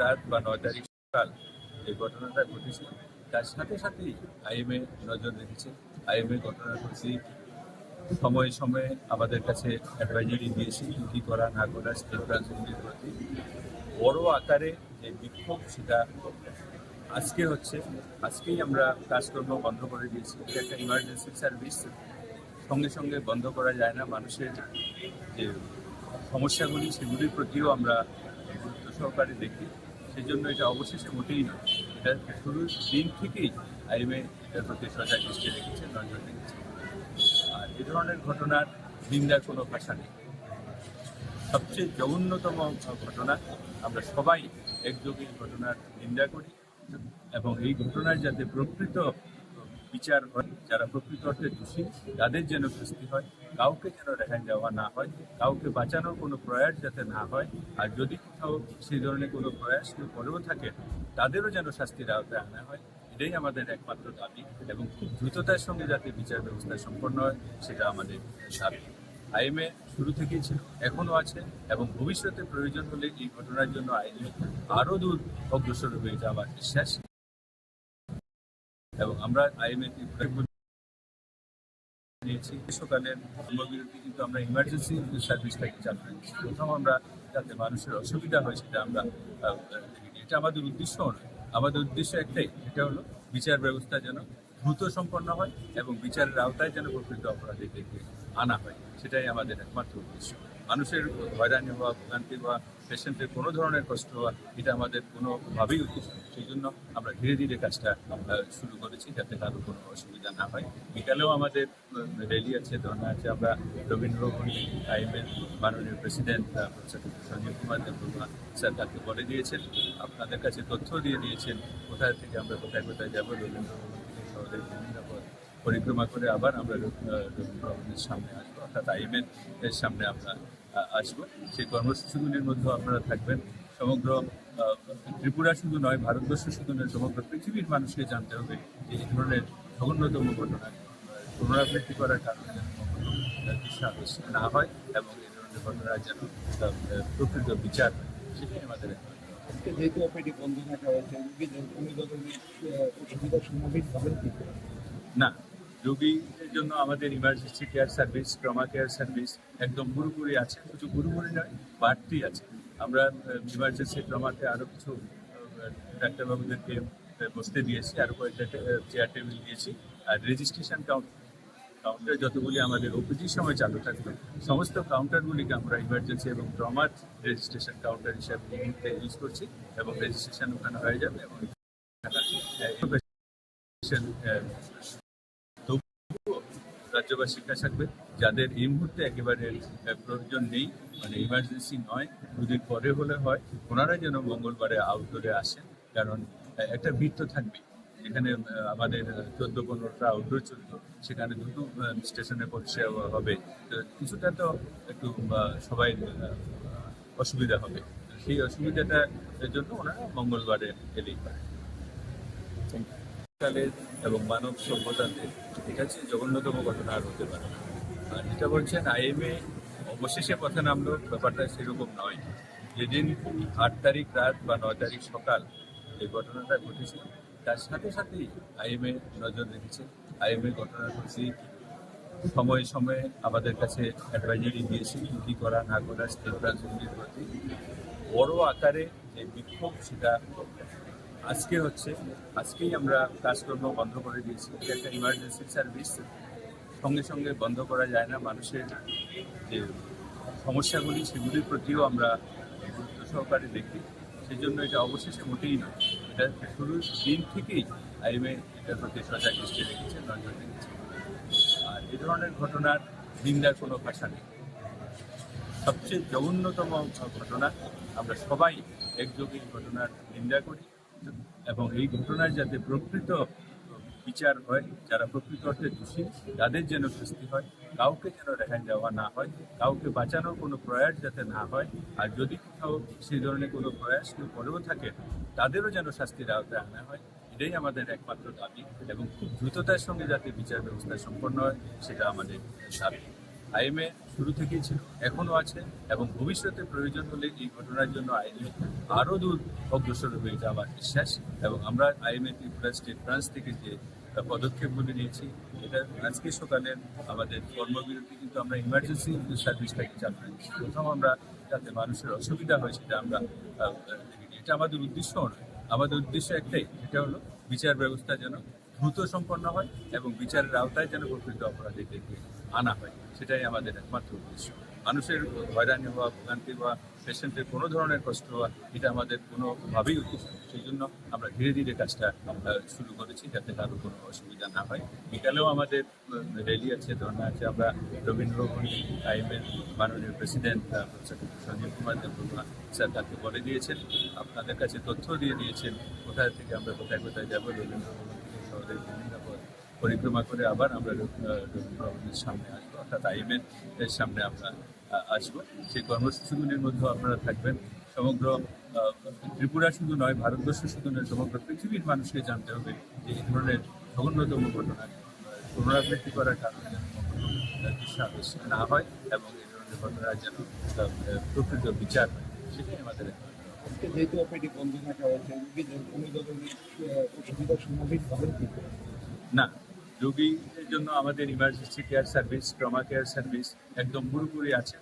রাত বা নয় তারিখ সকাল এই ঘটনাটা ঘটেছিল তার সাথে সাথেই আইএমএ নজর রেখেছে। আইএমএ ঘটনার প্রতি সময়ে সময়ে আমাদের কাছে অ্যাডভাইজারি দিয়েছে কি কী করা না করা স্টেট প্রতি। বড় আকারে যে বিক্ষোভ সেটা আজকে হচ্ছে। আজকেই আমরা কাজকর্ম বন্ধ করে দিয়েছি। একটা ইমার্জেন্সি সার্ভিস সঙ্গে সঙ্গে বন্ধ করা যায় না। মানুষের যে সমস্যাগুলি সেগুলির প্রতিও আমরা গুরুত্ব সহকারে দেখি। সেই জন্য এটা অবশিষ্ট মোটেই না এটা শুরুর দিন থেকেই আইএমএ এটার প্রতি সজাগ দৃষ্টি রেখেছে, নজর রেখেছে। আর এ ধরনের ঘটনার নিন্দার কোনো ভাষা নেই। সবচেয়ে জঘন্যতম ঘটনা, আমরা সবাই একযোগে ঘটনার নিন্দা করি এবং এই ঘটনার যাতে প্রকৃত বিচার হয়, যারা প্রকৃত অর্থে দোষী, তাদের যেন শাস্তি হয়, কাউকে যেন রেহাই দেওয়া না হয়, কাউকে বাঁচানোর কোনো প্রয়াস যাতে না হয়, আর যদি কোথাও সেই ধরনের কোনো প্রয়াস কেউ করেও থাকে, তাদেরও যেন শাস্তির আওতায় আনা হয়, এটাই আমাদের একমাত্র দাবি এবং খুব দ্রুততার সঙ্গে যাতে বিচার ব্যবস্থা সম্পন্ন হয়, সেটা আমাদের দাবি। আইএমএ শুরু থেকেই ছিল এখনও আছে এবং ভবিষ্যতে প্রয়োজন হলে এই ঘটনার জন্য আইএমএ আরও দূর অগ্রসর হয়ে যাওয়ার বিশ্বাস এবং আমরা নিয়েছি। গ্রীষ্মকালের কর্মবিরতি কিন্তু আমরা ইমার্জেন্সি সার্ভিসটাকে চালু রেখেছি প্রথম আমরা যাতে মানুষের অসুবিধা হয় সেটা আমরা এটা আমাদের উদ্দেশ্য নয়। আমাদের উদ্দেশ্য একটাই, এটা হলো বিচার ব্যবস্থা যেন দ্রুত সম্পন্ন হয় এবং বিচারের আওতায় যেন প্রকৃত অপরাধীদেরকে আনা হয়। সেটাই আমাদের একমাত্র উদ্দেশ্য। মানুষের হয়রানি হওয়া, ভোগান্তি হওয়া পেশেন্টের কোনো ধরনের কষ্ট এটা আমাদের কোনোভাবেই নয়। সেই জন্য আমরা ধীরে ধীরে কাজটা শুরু করেছি যাতে কারও কোনো অসুবিধা না হয়। বিকালেও আমাদের র্যালি আছে, ধর্ণা আছে। আমরা রবীন্দ্রভূমি আইএমএর মাননীয় প্রেসিডেন্ট সঞ্জীব কুমার দেববর্মা স্যার তাকে বলে দিয়েছেন। আপনাদের কাছে তথ্য দিয়ে দিয়েছেন কোথায় থেকে আমরা কোথায় কোথায় যাব। রবীন্দ্রভূমি বিভিন্ন পরিক্রমা করে আবার আমরা রবীন্দ্রভবনের সামনে আসব। অর্থাৎ আইএমএর, এর সামনে আমরা আসব। সেই কর্মসূচিগুলির মধ্যেও আপনারা থাকবেন। সমগ্র ত্রিপুরা শুধু নয় ভারতবর্ষ শুধু নয় সমগ্র পৃথিবীর মানুষকে জানতে হবে যে এই ধরনের জঘন্যতম ঘটনা পুনরাবৃত্তি করার কারণে না হয় এবং এই ধরনের ঘটনার যেন প্রকৃত বিচার হয় সেটাই আমাদের যেহেতু ওপিডি বন্ধ থাকা হয়েছে রোগীদের অসুবিধার সম্মুখীন হবেন না রোগীদের জন্য আমাদের emergency care service trauma care service একদম পুরোপুরি আছে। কিছু পুরোপুরি নয়, বাড়তি আছে। আমরা ইমার্জেন্সি ট্রমাতে আরও কিছু ডাক্তারবাবুদেরকে বসতে দিয়েছি আরও কয়েকটা চেয়ার টেবিল দিয়েছি। আর রেজিস্ট্রেশন কাউন্ট কাউন্টার যতগুলি আমাদের ওপিজির সময় চালু থাকবে, সমস্ত কাউন্টারগুলিকে আমরা ইমার্জেন্সি এবং ট্রমার রেজিস্ট্রেশন কাউন্টার হিসাবে মুহূর্তে ইউজ করছি এবং রেজিস্ট্রেশন ওখানে হয়ে যাবে এবং রাজ্যবাসীর কাছে থাকবে। যাদের এই মুহূর্তে একেবারে প্রয়োজন নেই মানে ইমার্জেন্সি নয়, দুদিন পরে হলে হয় ওনারা যেন মঙ্গলবারে আউটডোরে আসেন। কারণ একটা ভিড় তো থাকবে। এখানে আমাদের চোদ্দ, পনেরোটা আউটডোর চলত, সেখানে দুটো স্টেশনে পরিষেবা হবে। তো কিছুটা তো একটু সবাই অসুবিধা হবে। সেই অসুবিধাটার জন্য ওনারা মঙ্গলবারে এলেই পারে কালের এবং মানব সভ্যতাতে এটা হচ্ছে জঘন্যতম ঘটনা আর হতে পারে আর যেটা বলছেন, আইএমএ অবশেষে পথে নামলো, ব্যাপারটা সেরকম নয়। যেদিন আট তারিখ রাত বা নয় তারিখ সকাল এই ঘটনাটা ঘটেছে, তার সাথে সাথেই আইএমএ নজর রেখেছে। আইএমএ ঘটনার প্রতি সময়ে সময়ে আমাদের কাছে অ্যাডভাইজারি দিয়েছে কি, কী করা না করা স্টেট ব্রাঞ্চগুলির প্রতি বড় আকারে যে বিক্ষোভ সেটা আজকে হচ্ছে, আজকেই আমরা কাজকর্ম বন্ধ করে দিয়েছি। এটা একটা ইমার্জেন্সি সার্ভিস সঙ্গে সঙ্গে বন্ধ করা যায় না মানুষের যে সমস্যাগুলি, সেগুলির প্রতিও আমরা গুরুত্ব সহকারে দেখি। সেই জন্য এটা অবশেষে মোটেই নয়। এটা শুরুর দিন থেকেই আইএমএ এটার প্রতি সজাগ দৃষ্টি রেখেছে, নজর রেখেছে। আর এ ধরনের ঘটনার নিন্দার কোনো ভাষা নেই। সবচেয়ে জঘন্যতম ঘটনা, আমরা সবাই একযোগে ঘটনার নিন্দা করি। এবং এই ঘটনার যাতে প্রকৃত বিচার হয়, যারা প্রকৃত অর্থে দোষী, তাদের যেন শাস্তি হয়, কাউকে যেন রেহাই দেওয়া না হয়, কাউকে বাঁচানোর কোনো প্রয়াস যাতে না হয়, আর যদি কোথাও সেই ধরনের কোনো প্রয়াস কেউ করেও থাকে, তাদেরও যেন শাস্তির আওতায় আনা হয়, এটাই আমাদের একমাত্র দাবি এবং খুব দ্রুততার সঙ্গে যাতে বিচার ব্যবস্থা সম্পন্ন হয়, সেটা আমাদের দাবি। আইএমএ শুরু থেকেই ছিল এখনও আছে এবং ভবিষ্যতে প্রয়োজন হলে এই ঘটনার জন্য আইএমএ আরও দূর অগ্রসর হয়ে যাওয়া আমার বিশ্বাস এবং আমরা আইএমএ ত্রিপুরা স্টেট ব্রাঞ্চ থেকে যে পদক্ষেপগুলি নিয়েছি, এটা আজকে সকালে আমাদের কর্মবিরতি কিন্তু আমরা ইমার্জেন্সি সার্ভিসটাকে চালু রেখেছি প্রথম আমরা যাতে মানুষের অসুবিধা হয় সেটা আমরা এটা আমাদের উদ্দেশ্য নয়। আমাদের উদ্দেশ্য একটাই, সেটা হলো বিচার ব্যবস্থা যেন দ্রুত সম্পন্ন হয় এবং বিচারের আওতায় যেন প্রকৃত অপরাধীদেরকে আনা হয় সেটাই আমাদের একমাত্র উদ্দেশ্য। মানুষের হয়রানি হওয়া ভোগান্তি হওয়া পেশেন্টের কোনো ধরনের কষ্ট হওয়া এটা আমাদের কোনোভাবেই উদ্দেশ্য। সেই জন্য আমরা ধীরে ধীরে কাজটা আহ, শুরু করেছি যাতে কারও কোনো অসুবিধা না হয়। বিকালেও আমাদের র্যালি আছে ধর্ণা আছে। আমরা রবীন্দ্রভবনে আইএমএর মাননীয় প্রেসিডেন্ট সঞ্জীব কুমার দেববর্মা স্যার তাকে বলে দিয়েছেন। আপনাদের কাছে তথ্য দিয়ে দিয়েছেন কোথায় থেকে আমরা কোথায় কোথায় যাব রবীন্দ্রভবন বিভিন্ন পথ পরিক্রমা করে আবার আমরা রবীন্দ্রভবনের সামনে আসব। অর্থাৎ আইএমএর সামনে আমরা আসব। সেই কর্মসূচিগুলির মধ্যেও আপনারা থাকবেন। সমগ্র ত্রিপুরা শুধু নয়, ভারতবর্ষ শুধু নয়, সমগ্র পৃথিবীর মানুষকে জানতে হবে যে এই ধরনের জঘন্যতম ঘটনা পুনরাবৃত্তি করার কারণে না হয় এবং এই ধরনের ঘটনা যেন প্রকৃত বিচার হয়। সেটাই আমাদের যেহেতু ওপিডি বন্ধ থাকা হয়েছে রোগীদের অসুবিধার সম্মুখীন হবেন না, রোগীদের জন্য আমাদের emergency care service trauma care service একদম পুরোপুরি আছে